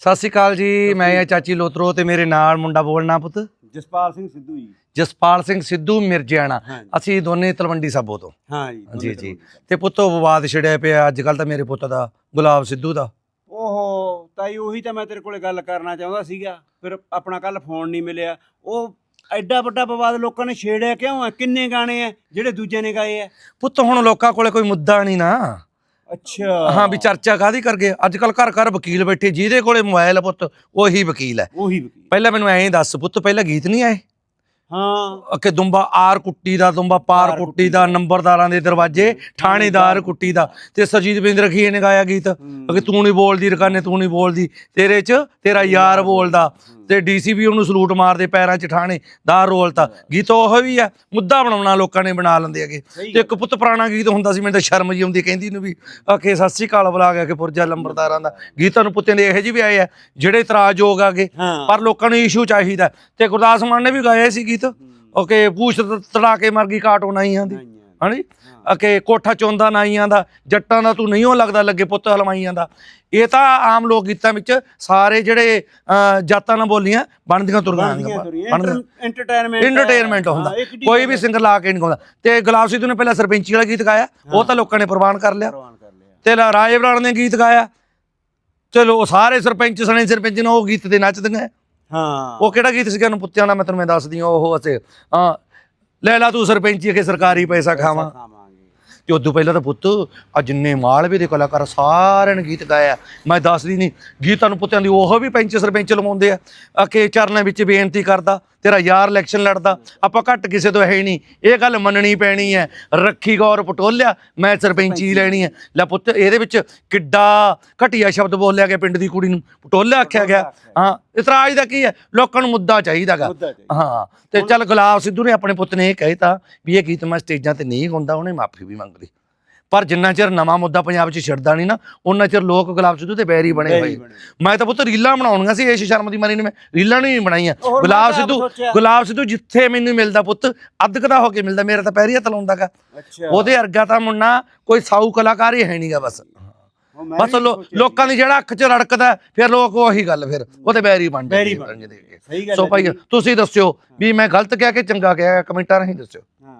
ਸਤਿ ਸ਼੍ਰੀ ਅਕਾਲ ਜੀ ਮੈਂ ਆ ਚਾਚੀ ਲੋਤਰੋ ਤੇ ਮੇਰੇ ਨਾਲ ਮੁੰਡਾ ਬੋਲਣਾ ਪੁੱਤ। ਜਸਪਾਲ ਸਿੰਘ ਸਿੱਧੂ ਜੀ। ਜਸਪਾਲ ਸਿੰਘ ਸਿੱਧੂ ਮਿਰਜਿਆਣਾ। ਅਸੀਂ ਦੋਨੇ ਤਲਵੰਡੀ ਸਾਬੋ ਤੋਂ। ਹਾਂ ਜੀ ਜੀ ਜੀ। ਤੇ ਪੁੱਤੋ ਵਿਵਾਦ ਛਿੜਿਆ ਪਿਆ ਅੱਜ ਕੱਲ ਤਾਂ ਮੇਰੇ ਪੁੱਤ ਦਾ ਗੁਲਾਬ ਸਿੱਧੂ ਦਾ। ਓਹੋ ਤਾਈ ਉਹੀ ਤਾਂ ਮੈਂ ਤੇਰੇ ਕੋਲੇ ਗੱਲ ਕਰਨਾ ਚਾਹੁੰਦਾ ਸੀਗਾ। ਫਿਰ ਆਪਣਾ ਕੱਲ ਫੋਨ ਨਹੀਂ ਮਿਲਿਆ। ਉਹ ਐਡਾ ਵੱਡਾ ਵਿਵਾਦ ਲੋਕਾਂ ਨੇ ਛੇੜਿਆ ਕਿਉਂ ਹੈ? ਕਿੰਨੇ ਗਾਣੇ ਆ ਜਿਹੜੇ ਦੂਜੇ ਨੇ ਗਾਏ ਆ ਪੁੱਤ ਹੁਣ ਲੋਕਾਂ ਕੋਲੇ ਕੋਈ ਮੁੱਦਾ ਨਹੀਂ ਨਾ। ਅੱਛਾ। ਹਾਂ ਵੀ ਚਰਚਾ ਕਾਦੀ ਕਰਗੇ ਅੱਜ ਕੱਲ ਘਰ ਘਰ ਵਕੀਲ ਬੈਠੇ ਜਿਹਦੇ ਕੋਲੇ ਮੋਬਾਈਲ ਆ ਪੁੱਤ ਉਹੀ ਵਕੀਲ ਹੈ ਉਹੀ ਵਕੀਲ। ਪਹਿਲਾਂ ਮੈਨੂੰ ਐਂ ਦੱਸ ਪੁੱਤ ਪਹਿਲਾਂ ਗੀਤ ਨਹੀਂ ਆਏ? ਹਾਂ। ਕਿ ਦੁੰਬਾ ਆਰ ਕੁੱਟੀ ਦਾ ਦੁੰਬਾ ਪਾਰ ਕੁੱਟੀ ਦਾ ਨੰਬਰਦਾਰਾਂ ਦੇ ਦਰਵਾਜ਼ੇ ਥਾਣੇਦਾਰ ਕੁੱਟੀ ਦਾ। ਤੇ ਸਰਜੀਤ ਬਿੰਦ ਰਖੀਏ ਨੇ ਗਾਇਆ ਗੀਤ। ਕਿ ਤੂੰ ਨਹੀਂ ਬੋਲਦੀ ਰਕਾਨੇ ਤੂੰ ਨਹੀਂ ਬੋਲਦੀ ਤੇਰੇ 'ਚ ਤੇਰਾ ਯਾਰ ਬੋਲਦਾ। ਤੇ ਡੀਸੀਪੀ ਉਹਨੂੰ ਸਲੂਟ ਮਾਰਦੇ ਪੈਰਾਂ 'ਚ ਥਾਣੇਦਾਰ ਰੋਲਤਾ ਗੀਤ ਉਹ ਵੀ ਆ ਮੁੱਦਾ ਬਣਾਉਣਾ ਲੋਕਾਂ ਨੇ ਬਣਾ ਲੈਂਦੇ ਹੈਗੇ। ਸਹੀ ਤੇ ਇੱਕ ਪੁੱਤ ਪੁਰਾਣਾ ਗੀਤ ਹੁੰਦਾ ਸੀ ਮੈਨੂੰ ਤਾਂ ਸ਼ਰਮ ਜੀ ਆਉਂਦੀ ਕਹਿੰਦੀ ਨੂੰ ਵੀ ਆਖੇ ਸਤਿ ਸ੍ਰੀ ਅਕਾਲ ਬੁਲਾ ਗਿਆ ਕਿ ਪੁਰਜਾ ਲੰਬਰਦਾਰਾਂ ਦਾ। ਗੀਤਾਂ ਨੂੰ ਪੁੱਤਿਆਂ ਦੇ ਇਹੋ ਜਿਹੇ ਵੀ ਆਏ ਆ ਜਿਹੜੇ ਇਤਰਾਜ਼ਯੋਗ ਆਗੇ ਪਰ ਲੋਕਾਂ ਨੂੰ ਇਸ਼ੂ ਚਾਹੀਦਾ। ਤੇ ਗੁਰਦਾਸ ਮਾਨ ਨੇ ਵੀ ਗਾਇਆ ਸੀ ਗੀਤ। ਓਕੇ ਪੂਛ ਤ- ਤੜਾ ਕੇ ਮਰ ਗਈ ਕਾਟੋ ਨਾਈਆਂ ਦੀ। ਹਾਂਜੀ ਓਕੇ ਕੋਠਾ ਚੋਂਦਾ ਨਾਈਆਂ ਦਾ ਜੱਟਾਂ ਦਾ ਤੂੰ ਨਹੀਂਓ ਲੱਗਦਾ ਲੱਗੇ ਪੁੱਤ ਹਲਵਾਈਆਂ ਦਾ। ਇਹ ਤਾਂ ਆਮ ਲੋਕ ਗੀਤਾਂ ਵਿੱਚ ਸਾਰੇ ਜਿਹੜੇ ਜਾਤਾਂ ਨਾਲ ਬੋਲੀਆਂ ਬਣਦੀਆਂ ਬਣਦੀਆਂ ਐਂਟਰਟੇਨਮੈਂਟ ਇੰਟਰਟੇਨਮੈਂਟ ਹੁੰਦਾ। ਕੋਈ ਵੀ ਸਿੰਗਰ ਲਾ ਕੇ ਨਹੀਂ ਗਾਉਂਦਾ। ਤੇ ਗੁਲਾਬ ਸਿੱਧੂ ਨੇ ਪਹਿਲਾਂ ਸਰਪੰਚੀ ਵਾਲਾ ਗੀਤ ਗਾਇਆ ਉਹ ਤਾਂ ਲੋਕਾਂ ਨੇ ਪ੍ਰਵਾਨ ਕਰ ਲਿਆ। ਤੇ ਰਾਜੇ ਬਰਾੜ ਨੇ ਗੀਤ ਗਾਇਆ। ਚਲੋ ਸਾਰੇ ਸਰਪੰਚ ਸਣੇ ਸਰਪੰਚ ਨੇ ਉਹ ਗੀਤ ਤੇ ਨੱਚਦੀਆਂ। ਹਾਂ। ਉਹ ਕਿਹੜਾ ਗੀਤ ਸੀਗਾ ਨੂੰ ਪੁੱਤਿਆਂ ਦਾ ਮੈਂ ਤੈਨੂੰ ਮੈਂ ਦੱਸਦੀ ਹਾਂ ਉਹ ਅਸੇ ਹਾਂ ਲੈ ਲਾ ਤੂੰ ਸਰਪੰਚੀ ਕੇ ਸਰਕਾਰੀ ਪੈਸਾ ਖਾਵਾਂ। ਤੇ ਉਦੋਂ ਪਹਿਲਾਂ ਤਾਂ ਪੁੱਤ ਆ ਜਿੰਨੇ ਮਾਲਵੇ ਦੇ ਕਲਾਕਾਰ ਸਾਰਿਆਂ ਨੇ ਗੀਤ ਗਾਇਆ ਮੈਂ ਦੱਸਦੀ ਨਹੀਂ ਗੀਤਾਂ ਨੂੰ ਪੁੱਤਿਆਂ ਦੀ ਉਹ ਵੀ ਪੈਂਚ ਸਰਪੰਚ ਲਵਾਉਂਦੇ ਆ। ਆ ਕਿ ਚਰਨਾਂ ਵਿੱਚ ਬੇਨਤੀ ਕਰਦਾ ਤੇਰਾ ਯਾਰ ਇਲੈਕਸ਼ਨ ਲੜਦਾ ਆਪਾਂ ਘੱਟ ਕਿਸੇ ਤੋਂ ਹੈ ਨਹੀਂ ਇਹ ਗੱਲ ਮੰਨਣੀ ਪੈਣੀ ਹੈ। ਰੱਖੀ ਗੌਰ ਪਟੋਲਿਆ ਮੈਂ ਸਰਪੰਚੀ ਲੈਣੀ ਹੈ। ਲੈ ਪੁੱਤ ਇਹਦੇ ਵਿੱਚ ਕਿੱਡਾ ਘਟੀਆ ਸ਼ਬਦ ਬੋਲਿਆ ਗਿਆ ਪਿੰਡ ਦੀ ਕੁੜੀ ਨੂੰ। ਪਟੋਲਿਆ ਆਖਿਆ ਗਿਆ। ਹਾਂ ਇਤਰਾਜ਼ ਦਾ ਕੀ ਹੈ? ਲੋਕਾਂ ਨੂੰ ਮੁੱਦਾ ਚਾਹੀਦਾਗਾ। ਹਾਂ ਤੇ ਚੱਲ ਗੁਲਾਬ ਸਿੱਧੂ ਨੇ ਆਪਣੇ ਪੁੱਤ ਨੇ ਇਹ ਕਹਿਤਾ ਵੀ ਇਹ ਗੀਤ ਮੈਂ ਸਟੇਜਾਂ ਤੇ ਨਹੀਂ ਗਾਉਂਦਾ ਉਹਨੇ ਮਾਫੀ ਵੀ ਮੰਗ ਲਈ ਪਰ ਜਿੰਨਾ ਚਿਰ ਨਵਾਂ ਮੁੱਦਾ ਪੰਜਾਬ 'ਚ ਛਿੜਦਾ ਨਹੀਂ ਨਾ ਉਹਨਾਂ ਚਿਰ ਲੋਕ ਗੁਲਾਬ ਸਿੱਧੂ ਤੇ ਬੈਰੀ ਬਣੇ ਹੋਏ। ਮੈਂ ਤਾਂ ਪੁੱਤ ਰੀਲਾਂ ਬਣਾਉਣੀਆਂ ਸੀ ਇਸ ਸ਼ਰਮ ਦੀ ਮਾਰੀ ਨੇ ਮੈਂ। ਰੀਲਾਂ ਨਹੀਂ ਬਣਾਈਆਂ। ਗੁਲਾਬ ਤਾਂ ਸਿੱਧੂ। ਗੁਲਾਬ ਸਿੱਧੂ ਜਿੱਥੇ ਮੈਨੂੰ ਮਿਲਦਾ ਪੁੱਤ ਅੱਧ ਕਦਾ ਹੋ ਕੇ ਮਿਲਦਾ ਮੇਰਾ ਤਾਂ ਪੈਰੀਆ ਤਲਾਉਂਦਾਗਾ ਅੱਛਾ। ਉਹਦੇ ਵਰਗਾ ਤਾਂ ਮੁੰਨਾ ਕੋਈ ਸਾਊ ਕਲਾਕਾਰ ਹੀ ਹੈ ਨਹੀਂਗਾ ਬਸ। ਉਹ ਬਸ ਲੋਕਾਂ ਦੀ ਜਿਹੜਾ ਅੱਖ 'ਚ ਰੜਕਦਾ ਫਿਰ ਲੋਕ ਉਹੀ ਗੱਲ ਫਿਰ ਉਹਦੇ ਬੈਰੀ ਬਣ ਬੈਰੀ ਜਾਂਦੇ ਬਣ ਗੱਲ ਸੋ ਭਾਈ। ਤੁਸੀਂ ਦੱਸਿਓ ਵੀ ਮੈਂ ਗਲਤ ਕਿਹਾ ਕਿ ਚੰਗਾ ਕਿਹਾ ਕਮੈਂਟਾਂ ਰਾਹੀਂ ਦੱਸਿਓ। ਹਾਂ।